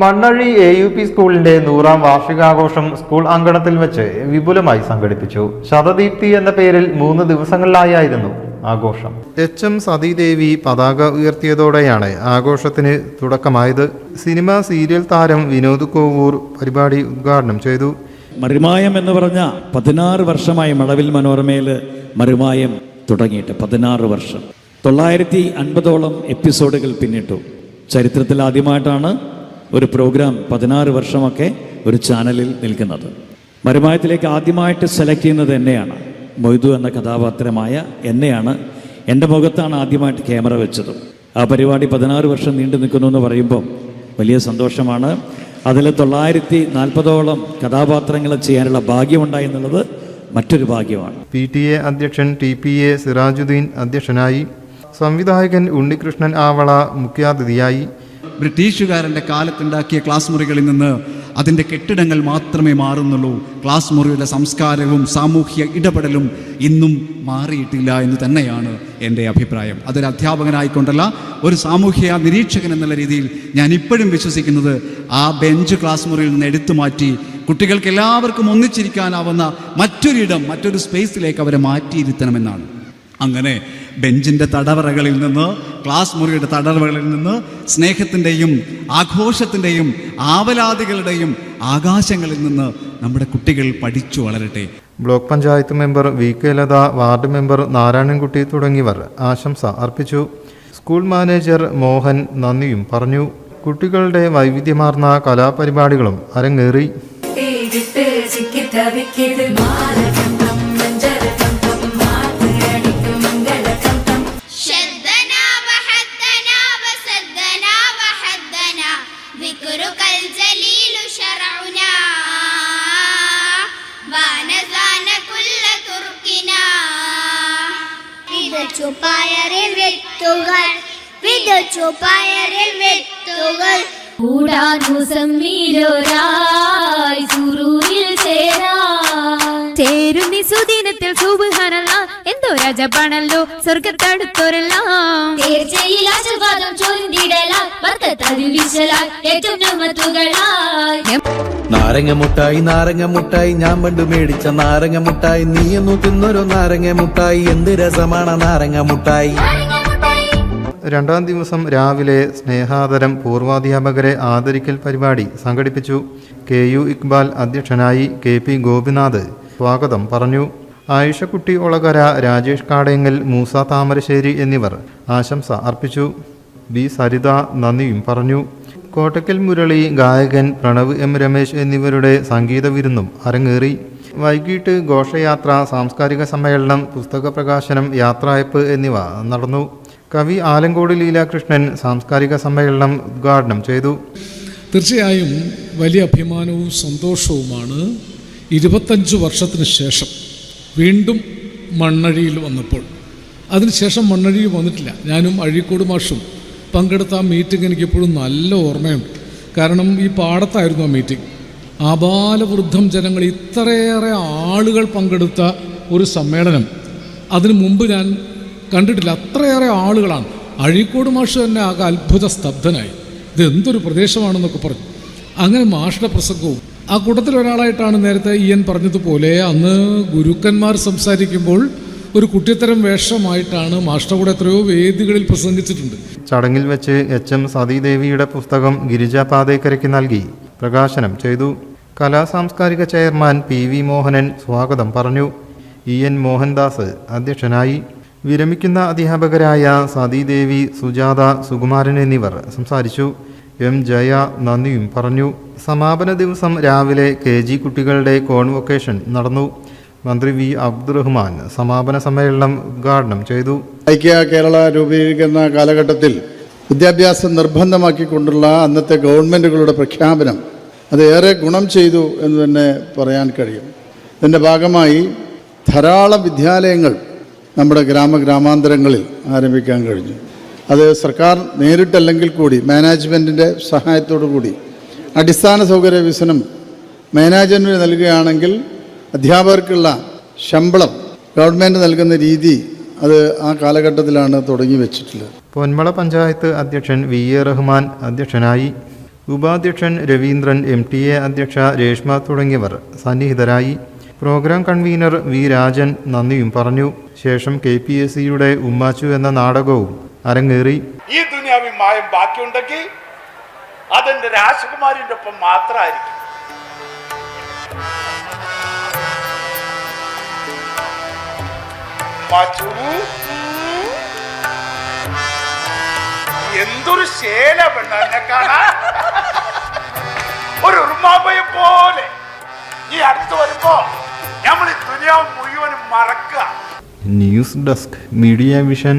Mannazhi A U P സ്കൂളിന്റെ നൂറാം വാർഷികാഘോഷം school അങ്കണത്തിൽ വെച്ച് വിപുലമായി സംഘടിപ്പിച്ചു. ശതദീപ്തി എന്ന പേരിൽ മൂന്ന് ദിവസങ്ങളിലായിരുന്നു ആഘോഷം. എച്ച് എം സതീദേവി പതാക ഉയർത്തിയതോടെയാണ് ആഘോഷത്തിന് തുടക്കമായത്. സിനിമ സീരിയൽ താരം വിനോദ് കോവൂർ പരിപാടി ഉദ്ഘാടനം ചെയ്തു. മറിമായം എന്ന് പറഞ്ഞ പതിനാറ് വർഷമായി മഴവിൽ മനോരമയിൽ മറിമായം തുടങ്ങിയിട്ട് പതിനാറ് വർഷം. തൊള്ളായിരത്തി അൻപതോളം എപ്പിസോഡുകൾ പിന്നിട്ടു. ചരിത്രത്തിൽ ആദ്യമായിട്ടാണ് ഒരു പ്രോഗ്രാം പതിനാറ് വർഷമൊക്കെ ഒരു ചാനലിൽ നിൽക്കുന്നത്. മരുമായത്തിലേക്ക് ആദ്യമായിട്ട് സെലക്ട് ചെയ്യുന്നത് എന്നെയാണ്. മൊയ്തു എന്ന കഥാപാത്രമായ എന്നെയാണ്. എന്റെ മുഖത്താണ് ആദ്യമായിട്ട് ക്യാമറ വെച്ചത്. ആ പരിപാടി പതിനാറ് വർഷം നീണ്ടു നിൽക്കുന്നു എന്ന് പറയുമ്പോൾ വലിയ സന്തോഷമാണ്. അതിൽ തൊള്ളായിരത്തി നാൽപ്പതോളം കഥാപാത്രങ്ങൾ ചെയ്യാനുള്ള ഭാഗ്യമുണ്ടായി എന്നുള്ളത് മറ്റൊരു ഭാഗ്യമാണ്. പി ടി എ അധ്യക്ഷൻ ടി പി എ സിറാജുദ്ദീൻ അധ്യക്ഷനായി. സംവിധായകൻ ഉണ്ണികൃഷ്ണൻ ആവള മുഖ്യാതിഥിയായി. ബ്രിട്ടീഷുകാരന്റെ കാലത്തുണ്ടാക്കിയ ക്ലാസ് മുറികളിൽ നിന്ന് അതിന്റെ കെട്ടിടങ്ങൾ മാത്രമേ മാറുന്നുള്ളൂ. ക്ലാസ് മുറിയുടെ സംസ്കാരവും സാമൂഹ്യ ഇടപെടലും ഇന്നും മാറിയിട്ടില്ല എന്ന് തന്നെയാണ് എന്റെ അഭിപ്രായം. അതൊരു അധ്യാപകനായിക്കൊണ്ടല്ല ഒരു സാമൂഹ്യ നിരീക്ഷകൻ എന്നുള്ള രീതിയിൽ ഞാൻ ഇപ്പോഴും വിശ്വസിക്കുന്നത് ആ ബെഞ്ച് ക്ലാസ് മുറിയിൽ നിന്ന് എടുത്തു മാറ്റി കുട്ടികൾക്ക് എല്ലാവർക്കും ഒന്നിച്ചിരിക്കാനാവുന്ന മറ്റൊരിടം മറ്റൊരു സ്പേസിലേക്ക് അവരെ മാറ്റിയിരുത്തണമെന്നാണ്. അങ്ങനെ ബെഞ്ചിന്റെ തടവറകളിൽ നിന്ന് ക്ലാസ് മുറിയുടെ തടവറകളിൽ നിന്ന് സ്നേഹത്തിന്റെയും ആഘോഷത്തിന്റെയും ആവലാദികളുടെയും ആകാശങ്ങളിൽ നിന്ന് നമ്മുടെ കുട്ടികൾ പഠിച്ചു വളരട്ടെ. Block panchayat member V K Latha ward member Narayanankutty തുടങ്ങിയവർ ആശംസ അർപ്പിച്ചു. സ്കൂൾ മാനേജർ മോഹൻ നന്ദിയും പറഞ്ഞു. കുട്ടികളുടെ വൈവിധ്യമാർന്ന കലാപരിപാടികളും അരങ്ങേറി. വിതച്ചു പയറിൽ വിത്തുകൾ വിതച്ചു പയറിൽ വിത്തുകൾ. കൂടാനുസം വീരോരായി സുറൂരിൽ ചേരാ ചേരുന്നി സുദിനത്തിൽ സുബുഹാനല്ല എന്തോ സ്വർഗത്തടുത്തൊരെല്ലാം. ആശീർവാദം വിശലാൽ ഏറ്റവും നാരങ്ങ മുട്ടായി നാരങ്ങ മുട്ടായി ഞാൻ പണ്ട് മേടിച്ച നാരങ്ങ മുട്ടായി. നീയൊന്നു തിന്നൊരു നാരങ്ങ മുട്ടായി എന്ത് രസമാണ് നാരങ്ങ മുട്ടായി. രണ്ടാം ദിവസം രാവിലെ സ്നേഹാദരം പൂർവാധ്യാപകരെ ആദരിക്കൽ പരിപാടി സംഘടിപ്പിച്ചു. കെ യു ഇക്ബാൽ അധ്യക്ഷനായി കെ പി ഗോപിനാഥ് സ്വാഗതം പറഞ്ഞു. ആയിഷക്കുട്ടി ഒളകര രാജേഷ് കാടേങ്ങൽ മൂസ താമരശ്ശേരി എന്നിവർ ആശംസ അർപ്പിച്ചു. ബി സരിത നന്ദിയും പറഞ്ഞു. കോട്ടക്കൽ മുരളി ഗായകൻ പ്രണവ് എം. രമേശ് എന്നിവരുടെ സംഗീത വിരുന്നും അരങ്ങേറി. വൈകിട്ട് ഘോഷയാത്ര സാംസ്കാരിക സമ്മേളനം പുസ്തക പ്രകാശനം യാത്രയപ്പ് എന്നിവ നടന്നു. കവി ആലങ്കോട് ലീലാകൃഷ്ണൻ സാംസ്കാരിക സമ്മേളനം ഉദ്ഘാടനം ചെയ്തു. തീർച്ചയായും വലിയ അഭിമാനവും സന്തോഷവുമാണ് ഇരുപത്തഞ്ച് വർഷത്തിന് ശേഷം വീണ്ടും മണ്ണഴിയിൽ വന്നപ്പോൾ. അതിനുശേഷം മണ്ണഴിയിൽ വന്നിട്ടില്ല. ഞാനും അഴീക്കോട് മാഷും പങ്കെടുത്ത ആ മീറ്റിംഗ് എനിക്കിപ്പോഴും നല്ല ഓർമ്മയുണ്ട് കാരണം ഈ പാടത്തായിരുന്നു ആ മീറ്റിംഗ് ആബാലവൃദ്ധം ജനങ്ങൾ ഇത്രയേറെ ആളുകൾ പങ്കെടുത്ത ഒരു സമ്മേളനം. അതിനു മുമ്പ് ഞാൻ കണ്ടിട്ടില്ല. അത്രയേറെ ആളുകളാണ്. അഴീക്കോട് മാഷ് തന്നെ ആകെ അത്ഭുത സ്തബ്ധനായി ഇതെന്തൊരു പ്രദേശമാണെന്നൊക്കെ പറഞ്ഞു. അങ്ങനെ മാഷുടെ പ്രസംഗവും ആ കൂട്ടത്തിൽ ഒരാളായിട്ടാണ് നേരത്തെ ഇയൻ പറഞ്ഞതുപോലെ അന്ന് ഗുരുക്കന്മാർ സംസാരിക്കുമ്പോൾ ഒരു കുട്ടിത്തരം വേഷമായിട്ടാണ് മാഷ്ടർ കൂടെ എത്രയോ വേദികളിൽ പ്രസംഗിച്ചിട്ടുണ്ട്. ചടങ്ങിൽ വെച്ച് എച്ച് എം സതീദേവിയുടെ പുസ്തകം ഗിരിജ പാതേക്കരയ്ക്ക് നൽകി പ്രകാശനം ചെയ്തു. കലാ സാംസ്കാരിക ചെയർമാൻ പി വി മോഹനൻ സ്വാഗതം പറഞ്ഞു. ഇ എൻ മോഹൻദാസ് അധ്യക്ഷനായി. വിരമിക്കുന്ന അധ്യാപകരായ സതീദേവി സുജാത സുകുമാരൻ എന്നിവർ സംസാരിച്ചു. എം ജയ നന്ദിയും പറഞ്ഞു. സമാപന ദിവസം രാവിലെ കെ ജി കുട്ടികളുടെ കോൺവൊക്കേഷൻ നടന്നു. മന്ത്രി വി അബ്ദുറഹ്മാൻ സമാപന സമ്മേളനം ഉദ്ഘാടനം ചെയ്തു. ഐക്യ കേരള രൂപീകരിക്കുന്ന കാലഘട്ടത്തിൽ വിദ്യാഭ്യാസം നിർബന്ധമാക്കിക്കൊണ്ടുള്ള അന്നത്തെ ഗവൺമെന്റുകളുടെ പ്രഖ്യാപനം അത് ഏറെ ഗുണം ചെയ്തു എന്ന് തന്നെ പറയാൻ കഴിയും. ഇതിന്റെ ഭാഗമായി ധാരാളം വിദ്യാലയങ്ങൾ നമ്മുടെ ഗ്രാമ ഗ്രാമാന്തരങ്ങളിൽ ആരംഭിക്കാൻ കഴിഞ്ഞു. അത് സർക്കാർ നേരിട്ടല്ലെങ്കിൽ കൂടി മാനേജ്മെന്റിന്റെ സഹായത്തോടു കൂടി അടിസ്ഥാന സൗകര്യ വികസനം മാനേജ്മെന്റിന് നൽകുകയാണെങ്കിൽ അധ്യാപകർക്കുള്ള ശമ്പളം ഗവൺമെന്റ് നൽകുന്ന രീതി അത് ആ കാലഘട്ടത്തിലാണ് തുടങ്ങി വെച്ചിട്ടുള്ളത്. പൊന്മള പഞ്ചായത്ത് അധ്യക്ഷൻ വി എ റഹ്മാൻ അധ്യക്ഷനായി ഉപാധ്യക്ഷൻ രവീന്ദ്രൻ എം ടി എ അധ്യക്ഷ രേഷ്മ തുടങ്ങിയവർ സന്നിഹിതരായി പ്രോഗ്രാം കൺവീനർ വി രാജൻ നന്ദിയും പറഞ്ഞു. ശേഷം കെ പി എസ് സിയുടെ ഉമ്മാച്ചു എന്ന നാടകവും അരങ്ങേറി. ഈ ദുനിയാവി മായം ബാക്കിയുണ്ടെങ്കിൽ അതെന്റെ രാജകുമാരിന്റെ ഒപ്പം മാത്രമായിരിക്കും. എന്തൊരു ശേല പെണ്ണ എന്നെ കാണാൻ. ഒരു ഉറുമാമ്പയെ പോലെ. ഈ അടുത്ത് വരുമ്പോ നമ്മൾ ഈ ദുനിയാവ് മുഴുവനും മറക്കുക. News desk media vision.